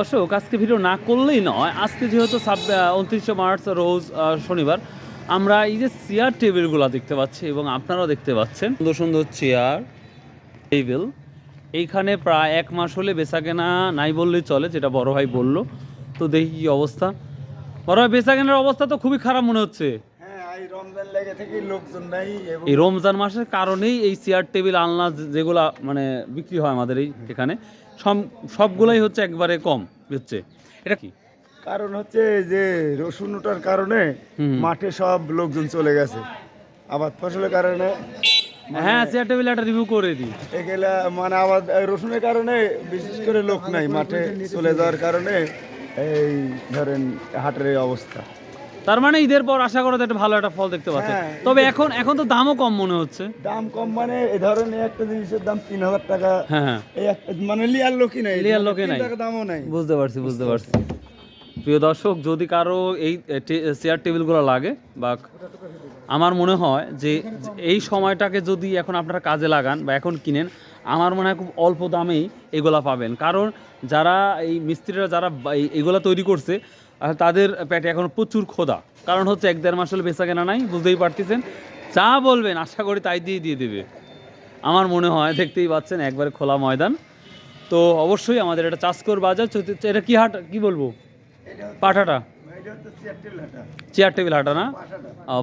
দর্শক, আজকে ভিডিও না করলেই নয়। আজকে যেহেতু সাব উনত্রিশে মার্চ, রোজ শনিবার, আমরা এই যে চেয়ার টেবিলগুলো দেখতে পাচ্ছি এবং আপনারাও দেখতে পাচ্ছেন। সুন্দর সুন্দর চেয়ার টেবিল এইখানে প্রায় এক মাস হলে বেচা কেনা নাই বললেই চলে, যেটা বড় ভাই বলল। তো দেখি কি অবস্থা। বড় ভাই বেচা কেনার অবস্থা তো খুবই খারাপ মনে হচ্ছে। এই রমজান লেগে থেকে লোকজন নাই এই রমজান মাসের কারণেই এই চেয়ার টেবিল আলনা যেগুলা মানে বিক্রি হয় আমাদের এই এখানে সব সবগুলাই হচ্ছে একবারে কম হচ্ছে এটা কি? কারণ হচ্ছে যে রসুন ওঠার কারণে মাঠে সব লোকজন চলে গেছে। আবাদ ফসলের কারণে হ্যাঁ চেয়ার টেবিল একটা রিভিউ করে দিই। এগুলা মানে আবাদ রসুনের কারণে বিশেষ করে লোক নাই মাঠে চলে যাওয়ার কারণে এই ধরেন হাটের অবস্থা। তার মানে ঈদের পর আশা করা যায় একটা ভালো একটা ফল দেখতে পাচ্ছে হ্যাঁ, তবে এখন এখন তো দামও কম মনে হচ্ছে। দাম কম মানে এই ধরনের একটা জিনিসের দাম তিন হাজার টাকা। হ্যাঁ হ্যাঁ। মানে লিয়ার লোকই নাই। লিয়ার লোকই নাই। দামও নাই। বুঝতে পারছি বুঝতে পারছি। প্রিয় দর্শক যদি কারও এই চেয়ার টেবিলগুলো লাগে বা আমার মনে হয় যে এই সময়টাকে যদি এখন আপনারা কাজে লাগান বা এখন কিনেন আমার মনে হয় খুব অল্প দামেই এগুলা পাবেন। কারণ যারা এই মিস্ত্রিরা যারা বা- এই- এগুলা তৈরি করছে আহ, তাদের পেটে এখন প্রচুর খোদা কারণ হচ্ছে এক দেড় মাস হলে বেচা কেনা নাই বুঝতেই পারতেছেন। যা বলবেন আশা করি তাই দিয়ে দিয়ে দেবে। আমার মনে হয় দেখতেই পাচ্ছেন একবারে খোলা ময়দান। তো অবশ্যই আমাদের এটা চাষকর বাজার এটা কি হাট কি বলব? পাঠাটা? চেয়ার টেবিল হাটা না?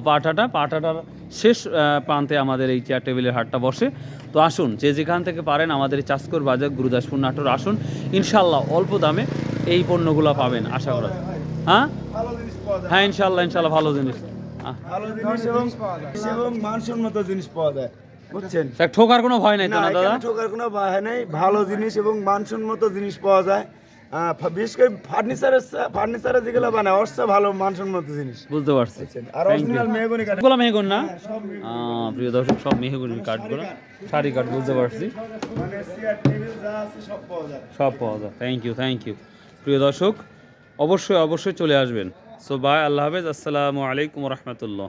পাঠাটা পাঠাটার শেষ প্রান্তে আমাদের এই চেয়ার টেবিলের হাটটা বসে। তো আসুন যে যেখান থেকে পারেন আমাদের এই চাষকর বাজার গুরুদাসপুর নাটোর আসুন। ইনশাল্লাহ অল্প দামে এই পণ্যগুলো পাবেন আশা করা যায়। হ্যাঁ? ভালো জিনিস পাওয়া হ্যাঁ ইনশাল্লাহ ইনশাল্লাহ ভালো জিনিস। আহ, ভালো জিনিস এবং মানসম্মত জিনিস পাওয়া যায়। বুঝছেন? ঠোকার কোনো ভয় নাই তো না দাদা? ঠোকার কোনো বাধা নেই। ভালো জিনিস এবং মানসম্মত জিনিস পাওয়া যায়। বিশেষ করে ফার্নিচারের ফার্নিচারের যেগুলো বানায় ওর চেয়ে ভালো মানসম্মত জিনিস। বুঝতে পারছি। আর অরিজিনাল মেহগনি কাঠ। মেহগুন না? প্রিয় দর্শক সব মেহগুনি কাঠগুলো। শাড়ি কাঠ বুঝতে পারছি। মানে চেয়ার টেবিল যা আছে সব পাওয়া যায়। সব পাওয়া যায়। থ্যাংক ইউ থ্যাংক ইউ প্রিয় দর্শক অবশ্যই অবশ্যই চলে আসবেন। সো বাই আল্লাহ হাফেজ আসসালামু আলাইকুম রহমতুল্লাহ।